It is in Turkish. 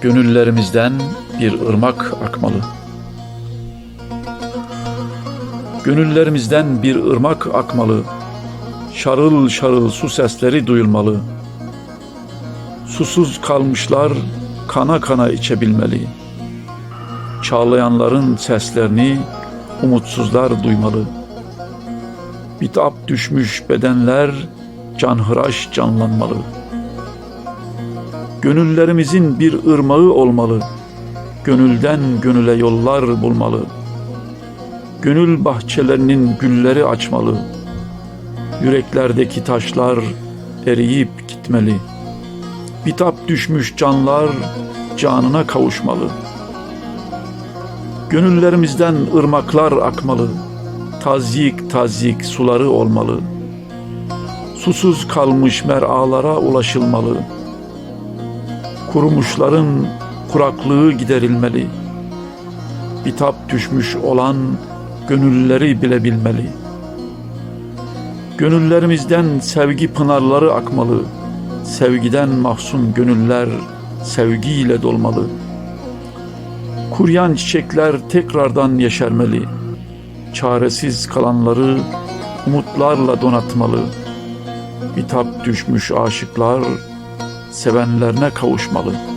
Gönüllerimizden bir ırmak akmalı. Gönüllerimizden bir ırmak akmalı. Şarıl şarıl su sesleri duyulmalı. Susuz kalmışlar kana kana içebilmeli. Çağlayanların seslerini umutsuzlar duymalı. Bitap düşmüş bedenler canhıraş canlanmalı. Gönüllerimizin bir ırmağı olmalı. Gönülden gönüle yollar bulmalı. Gönül bahçelerinin gülleri açmalı. Yüreklerdeki taşlar eriyip gitmeli. Bitap düşmüş canlar canına kavuşmalı. Gönüllerimizden ırmaklar akmalı. Tazyik tazyik suları olmalı. Susuz kalmış meralara ulaşılmalı. Kurumuşların kuraklığı giderilmeli. Bitap düşmüş olan gönülleri bilebilmeli. Gönüllerimizden sevgi pınarları akmalı. Sevgiden mahzun gönüller sevgiyle dolmalı. Kuryan çiçekler tekrardan yeşermeli. Çaresiz kalanları umutlarla donatmalı. Bitap düşmüş aşıklar sevenlerine kavuşmalı.''